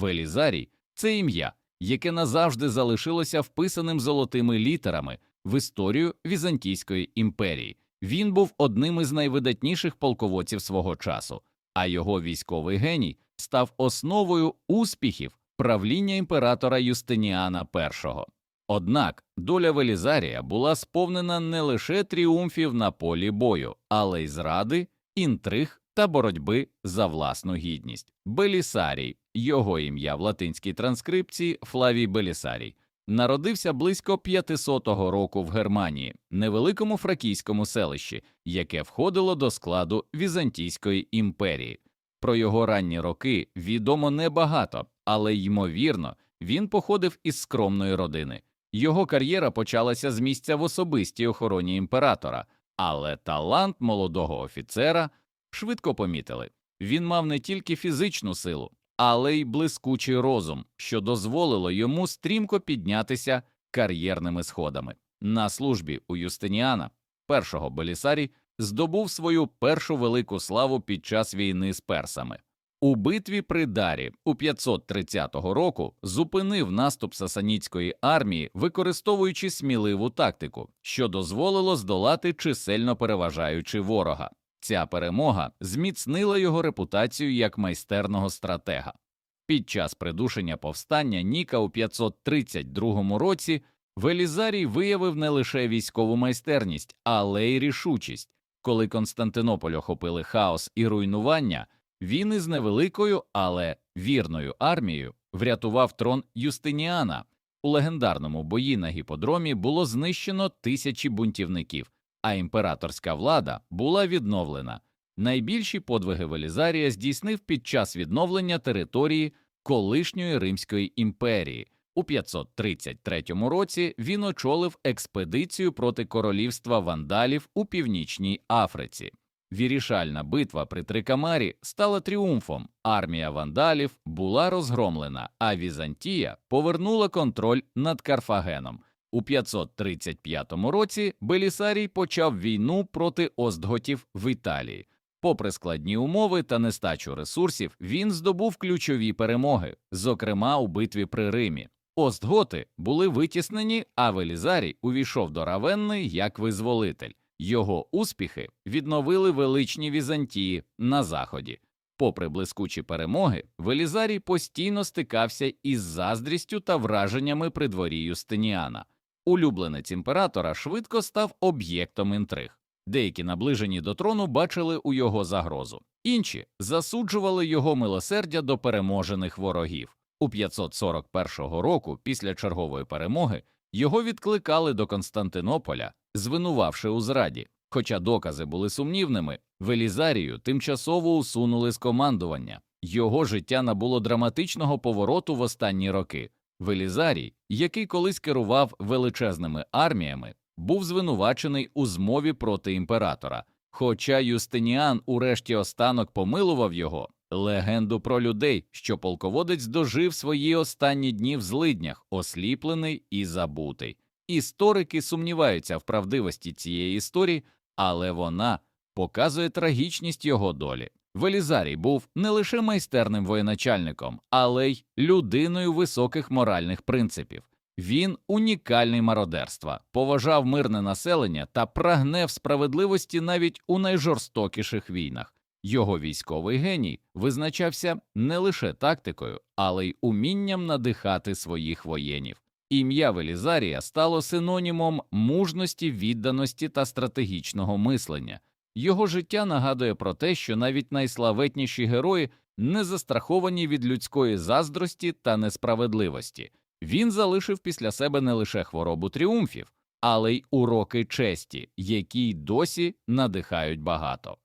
Велізарій це ім'я, яке назавжди залишилося вписаним золотими літерами в історію Візантійської імперії. Він був одним із найвидатніших полководців свого часу, а його військовий геній став основою успіхів правління імператора Юстиніана І. Однак доля Велізарія була сповнена не лише тріумфів на полі бою, але й зради, інтриг та боротьби за власну гідність. Белісарій, його ім'я в латинській транскрипції Флавій Белісарій, народився близько 500-го року в Германії, невеликому фракійському селищі, яке входило до складу Візантійської імперії. Про його ранні роки відомо небагато, але ймовірно, він походив із скромної родини. Його кар'єра почалася з місця в особистій охороні імператора, але талант молодого офіцера швидко помітили. Він мав не тільки фізичну силу, але й блискучий розум, що дозволило йому стрімко піднятися кар'єрними сходами. На службі у Юстиніана, першого Белісарій, здобув свою першу велику славу під час війни з персами. У битві при Дарі у 530 року зупинив наступ сасанітської армії, використовуючи сміливу тактику, що дозволило здолати чисельно переважаючи ворога. Ця перемога зміцнила його репутацію як майстерного стратега. Під час придушення повстання Ніка у 532 році Велізарій виявив не лише військову майстерність, але й рішучість. Коли Константинополь охопили хаос і руйнування, він із невеликою, але вірною армією врятував трон Юстиніана. У легендарному бої на гіподромі було знищено тисячі бунтівників, а імператорська влада була відновлена. Найбільші подвиги Велізарія здійснив під час відновлення території колишньої Римської імперії. У 533 році він очолив експедицію проти королівства вандалів у північній Африці. Вірішальна битва при Трикамарі стала тріумфом. Армія вандалів була розгромлена, а Візантія повернула контроль над Карфагеном. У 535 році Белісарій почав війну проти остготів в Італії. Попри складні умови та нестачу ресурсів, він здобув ключові перемоги, зокрема у битві при Римі. Остготи були витіснені, а Велізарій увійшов до Равенни як визволитель. Його успіхи відновили величні Візантії на заході. Попри блискучі перемоги, Велізарій постійно стикався із заздрістю та враженнями при дворі Юстиніана. Улюбленець імператора швидко став об'єктом інтриг. Деякі наближені до трону бачили у його загрозу, інші засуджували його милосердя до переможених ворогів. У 541 року, після чергової перемоги, його відкликали до Константинополя, звинувавши у зраді. Хоча докази були сумнівними, Велізарію тимчасово усунули з командування. Його життя набуло драматичного повороту в останні роки. Велізарій, який колись керував величезними арміями, був звинувачений у змові проти імператора. Хоча Юстиніан урешті останок помилував його, легенду про людей, що полководець дожив свої останні дні в злиднях, осліплений і забутий. Історики сумніваються в правдивості цієї історії, але вона показує трагічність його долі. Велізарій був не лише майстерним воєначальником, але й людиною високих моральних принципів. Він унікальний мародерства, поважав мирне населення та прагнев справедливості навіть у найжорстокіших війнах. Його військовий геній визначався не лише тактикою, але й умінням надихати своїх воєнів. Ім'я Велізарія стало синонімом мужності, відданості та стратегічного мислення. Його життя нагадує про те, що навіть найславетніші герої не застраховані від людської заздрості та несправедливості. Він залишив після себе не лише хворобу тріумфів, але й уроки честі, які й досі надихають багато.